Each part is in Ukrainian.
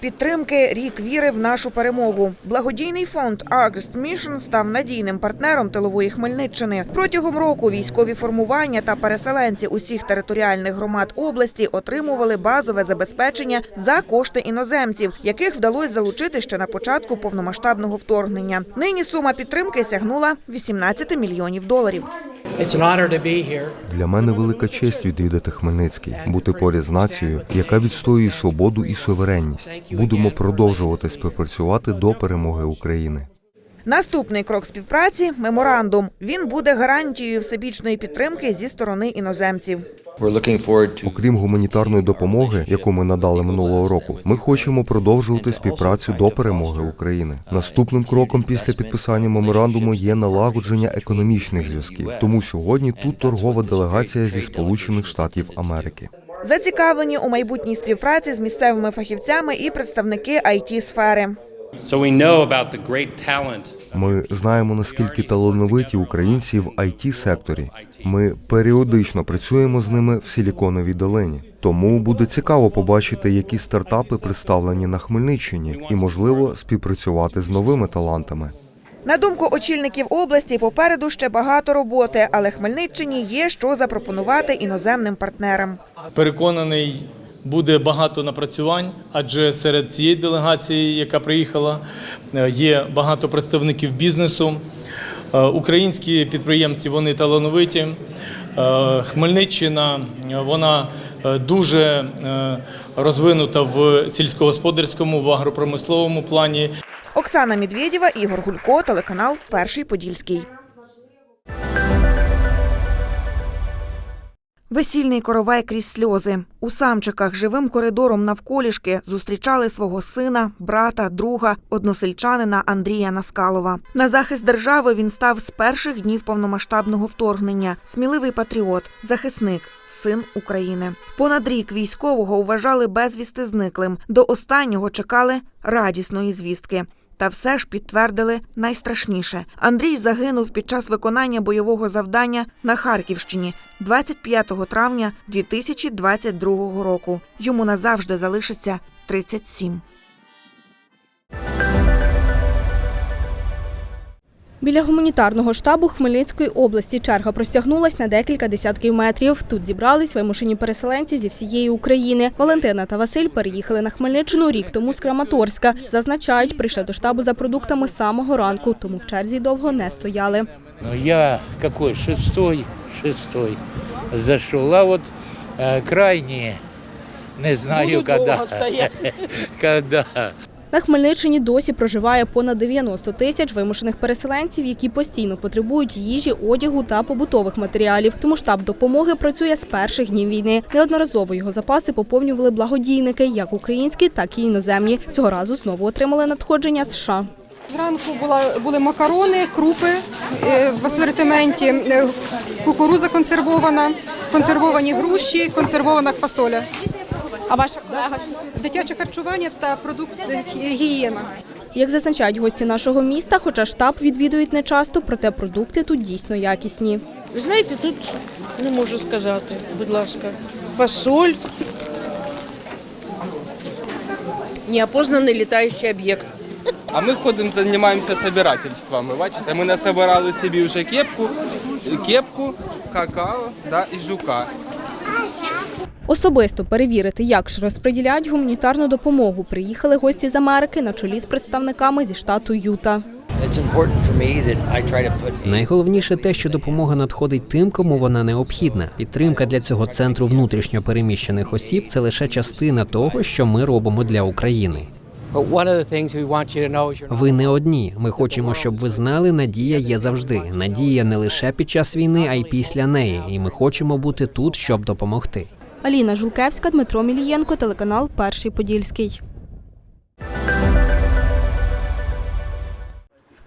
підтримки, рік віри в нашу перемогу. Благодійний фонд August Mission став надійним партнером тилової Хмельниччини. Протягом року військові формування та переселенці усіх територіальних громад області отримували базове забезпечення за кошти іноземців, яких вдалося залучити ще на початку повномасштабного вторгнення. Нині сума підтримки сягнула 18 мільйонів доларів. It's an honor to be here. Для мене велика честь відвідати Хмельницький, бути поряд з нацією, яка відстоює свободу і суверенність. Будемо продовжувати співпрацювати до перемоги України. Наступний крок співпраці меморандум. Він буде гарантією всебічної підтримки зі сторони іноземців. Окрім гуманітарної допомоги, яку ми надали минулого року, ми хочемо продовжувати співпрацю до перемоги України. Наступним кроком після підписання меморандуму є налагодження економічних зв'язків. Тому сьогодні тут торгова делегація зі Сполучених Штатів Америки. Зацікавлені у майбутній співпраці з місцевими фахівцями і представники it сфери. So we know about the great talent Ми знаємо наскільки талановиті українці в it секторі. Ми періодично працюємо з ними в Силіконовій долині. Тому буде цікаво побачити, які стартапи представлені на Хмельниччині, і можливо співпрацювати з новими талантами. На думку очільників області, попереду ще багато роботи, але Хмельниччині є що запропонувати іноземним партнерам. Переконаний, буде багато напрацювань, адже серед цієї делегації, яка приїхала, е, є багато представників бізнесу. Е, Українські підприємці вони талановиті. Е, Хмельниччина вона дуже розвинута в сільськогосподарському, в агропромисловому плані. Оксана Медведєва, Ігор Гулько, телеканал Перший Подільський. Весільний коровай крізь сльози. У самчиках живим коридором навколішки зустрічали свого сина, брата, друга, односельчанина Андрія Наскалова. На захист держави він став з перших днів повномасштабного вторгнення. Сміливий патріот, захисник, син України. Понад рік військового вважали безвісти зниклим. До останнього чекали радісної звістки. Та все ж підтвердили найстрашніше. Андрій загинув під час виконання бойового завдання на Харківщині 25 травня 2022 року. Йому назавжди залишиться 37. Біля гуманітарного штабу Хмельницької області черга простягнулась на декілька десятків метрів. Тут зібрались вимушені переселенці зі всієї України. Валентина та Василь переїхали на Хмельниччину рік тому з Краматорська. Зазначають, прийшли до штабу за продуктами з самого ранку, тому в черзі довго не стояли. Ну, я какой, шестой, шестой зашел, а вот э, крайние, не знаю, когда. На Хмельниччині досі проживає понад 90 тисяч вимушених переселенців, які постійно потребують їжі, одягу та побутових матеріалів. Тому штаб допомоги працює з перших днів війни. Неодноразово його запаси поповнювали благодійники, як українські, так і іноземні. Цього разу знову отримали надходження США. Зранку була, були макарони, крупи е, в асортименті, е, кукуруза консервована, консервовані груші, консервована фасоля. А ваша колега Дитяче харчування та продукти гігієна. як зазначають гості нашого міста, хоча штаб відвідують нечасто, проте продукти тут дійсно якісні. Ви знаєте, тут не можу сказати, будь ласка, фасоль. Неопознаний літаючий об'єкт. А ми ходимо, займаємося собирательствами. Бачите, ми насобирали собі вже кепку, кепку, какао да, і жука. Особисто перевірити, як ж розподіляють гуманітарну допомогу, приїхали гості з Америки на чолі з представниками зі штату Юта. Найголовніше те, що допомога надходить тим, кому вона необхідна. Підтримка для цього центру внутрішньо переміщених осіб це лише частина того, що ми робимо для України. Ви не одні. Ми хочемо, щоб ви знали, надія є завжди. Надія не лише під час війни, а й після неї. І ми хочемо бути тут, щоб допомогти. Аліна Жулкевська, Дмитро Мілієнко, телеканал Перший Подільський.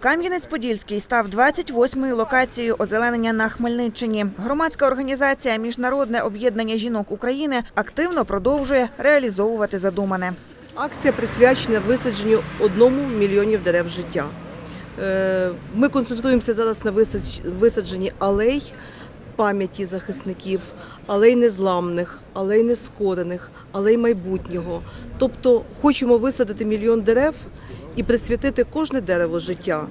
Кам'янець-Подільський став 28-ю локацією озеленення на Хмельниччині. Громадська організація Міжнародне об'єднання жінок України активно продовжує реалізовувати задумане. Акція присвячена висадженню одному мільйонів дерев життя. Е, Ми концентруємося зараз на висадж- висадженні алей пам'яті захисників, але й незламних, але й нескорених, але й майбутнього. Тобто хочемо висадити мільйон дерев і присвятити кожне дерево життя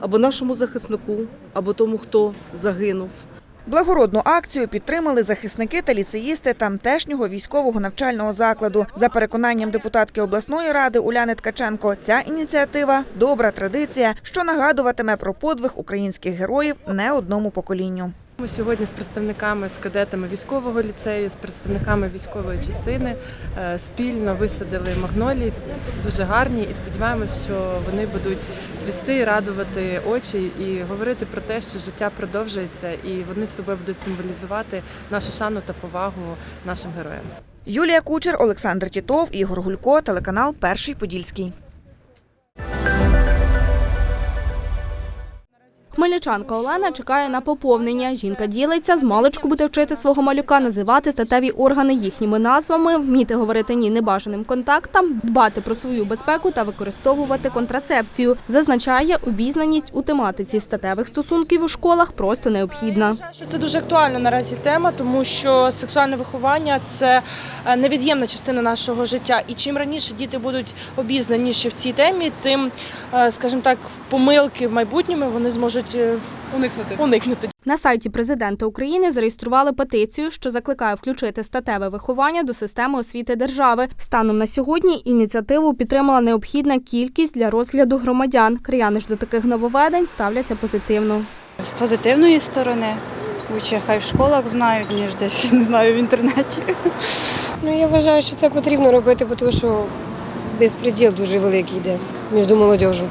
або нашому захиснику, або тому, хто загинув. Благородну акцію підтримали захисники та ліцеїсти тамтешнього військового навчального закладу. За переконанням депутатки обласної ради Уляни Ткаченко, ця ініціатива добра традиція, що нагадуватиме про подвиг українських героїв не одному поколінню. Ми сьогодні з представниками, з кадетами військового ліцею, з представниками військової частини е, спільно висадили магнолії, дуже гарні, і сподіваємось, що вони будуть цвісти, радувати очі і говорити про те, що життя продовжується, і вони собою будуть символізувати нашу шану та повагу нашим героям. Юлія Кучер, Олександр Тітов, Ігор Гулько, телеканал Перший Подільський. Хмельничанка Олена чекає на поповнення. Жінка ділиться, з маличку буде вчити свого малюка називати статеві органи їхніми назвами, вміти говорити ні небажаним контактам, дбати про свою безпеку та використовувати контрацепцію. Зазначає, обізнаність у тематиці статевих стосунків у школах просто необхідна. Це дуже актуальна наразі тема, тому що сексуальне виховання це е, невід'ємна частина нашого життя. І чим раніше діти будуть обізнаніші в цій темі, тим, е, скажімо так, помилки в майбутньому вони зможуть уникнути. уникнути. На сайті президента України зареєстрували петицію, що закликає включити статеве виховання до системи освіти держави. Станом на сьогодні ініціативу підтримала необхідна кількість для розгляду громадян. Краяни ж до таких нововведень ставляться позитивно. З позитивної сторони, уча хай в школах знають, ніж десь не знаю в інтернеті. Ну я вважаю, що це потрібно робити, тому що безпреділ дуже великий йде між молодежю.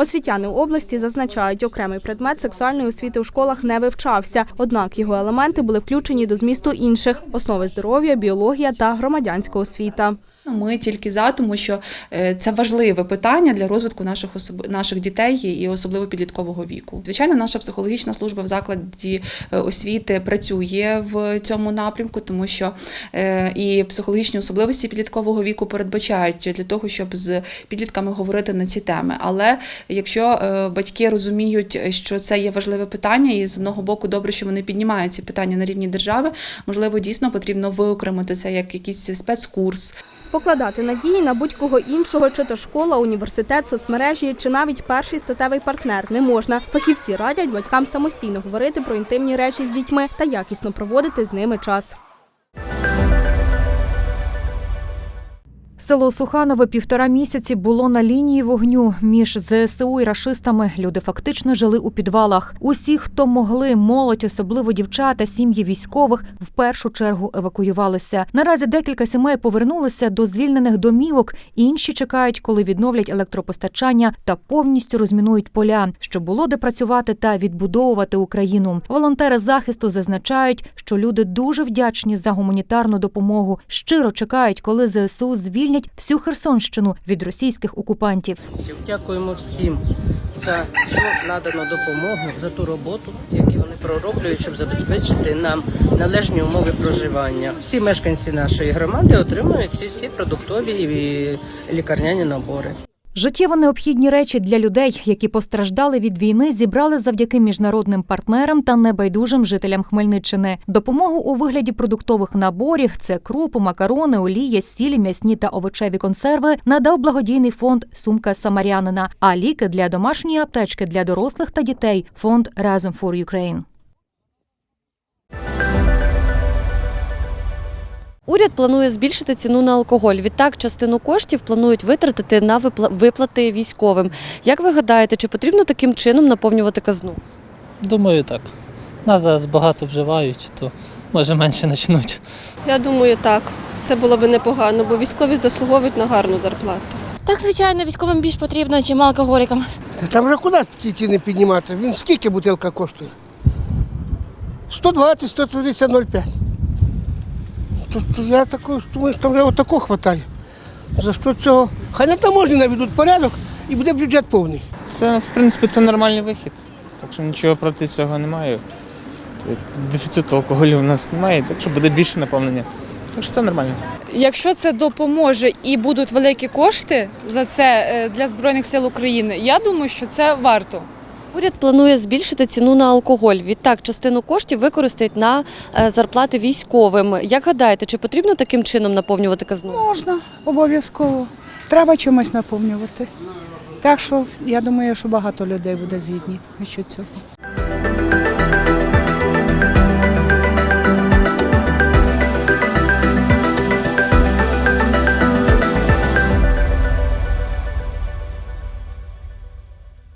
Освітяни області зазначають, окремий предмет сексуальної освіти у школах не вивчався, однак його елементи були включені до змісту інших основи здоров'я, біологія та громадянська освіта. Ми тільки за, тому що е, це важливе питання для розвитку наших особ... наших дітей і особливо підліткового віку. Звичайно, наша психологічна служба в закладі е, освіти працює в цьому напрямку, тому що е, і психологічні особливості підліткового віку передбачають для того, щоб з підлітками говорити на ці теми. Але якщо батьки розуміють, що це є важливе питання, і з одного боку добре, що вони піднімають ці питання на рівні держави, можливо, дійсно потрібно виокремити це як якийсь спецкурс. Покладати надії на будь-кого іншого, чи то школа, університет, соцмережі, чи навіть перший статевий партнер не можна. Фахівці радять батькам самостійно говорити про інтимні речі з дітьми та якісно проводити з ними час. Село Суханове півтора місяці було на лінії вогню між ЗСУ і рашистами. Люди фактично жили у підвалах. Усі, хто могли, молодь, особливо дівчата, сім'ї військових, в першу чергу евакуювалися. Наразі декілька сімей повернулися до звільнених домівок. Інші чекають, коли відновлять електропостачання та повністю розмінують поля, щоб було де працювати та відбудовувати Україну. Волонтери захисту зазначають, що люди дуже вдячні за гуманітарну допомогу. Щиро чекають, коли ЗСУ звільнять всю Херсонщину від російських окупантів. Дякуємо всім за цю надану допомогу, за ту роботу, яку вони пророблюють, щоб забезпечити нам належні умови проживання. Всі мешканці нашої громади отримують ці всі продуктові і лікарняні набори. Життєво необхідні речі для людей, які постраждали від війни, зібрали завдяки міжнародним партнерам та небайдужим жителям Хмельниччини. Допомогу у вигляді продуктових наборів це крупи, макарони, олія, сіль, м'ясні та овочеві консерви надав благодійний фонд Сумка Самарянина. А ліки для домашньої аптечки для дорослих та дітей фонд Разом for Ukraine. Уряд планує збільшити ціну на алкоголь. Відтак, частину коштів планують витратити на випла- виплати військовим. Як ви гадаєте, чи потрібно таким чином наповнювати казну? Думаю, так. Нас зараз багато вживають, то може менше почнуть. Я думаю, так. Це було би непогано, бо військові заслуговують на гарну зарплату. Так, звичайно, військовим більш потрібно, ніж алкоголікам. Та там вже куди ті ціни піднімати? Він скільки бутилка коштує? 120, 130, 0,5. То, то я також думаю, що там вже отако хватає. За що цього? Хай на таможні наведуть порядок і буде бюджет повний. Це, в принципі, це нормальний вихід. Так що нічого проти цього немає. Тобто дефіциту алкоголю у нас немає, так що буде більше наповнення. Так що це нормально. Якщо це допоможе і будуть великі кошти за це е, для Збройних сил України, я думаю, що це варто. Уряд планує збільшити ціну на алкоголь. Відтак, частину коштів використають на е, зарплати військовим. Як гадаєте, чи потрібно таким чином наповнювати казну? Можна, обов'язково. Треба чимось наповнювати. Так що я думаю, що багато людей буде згідні щодо цього.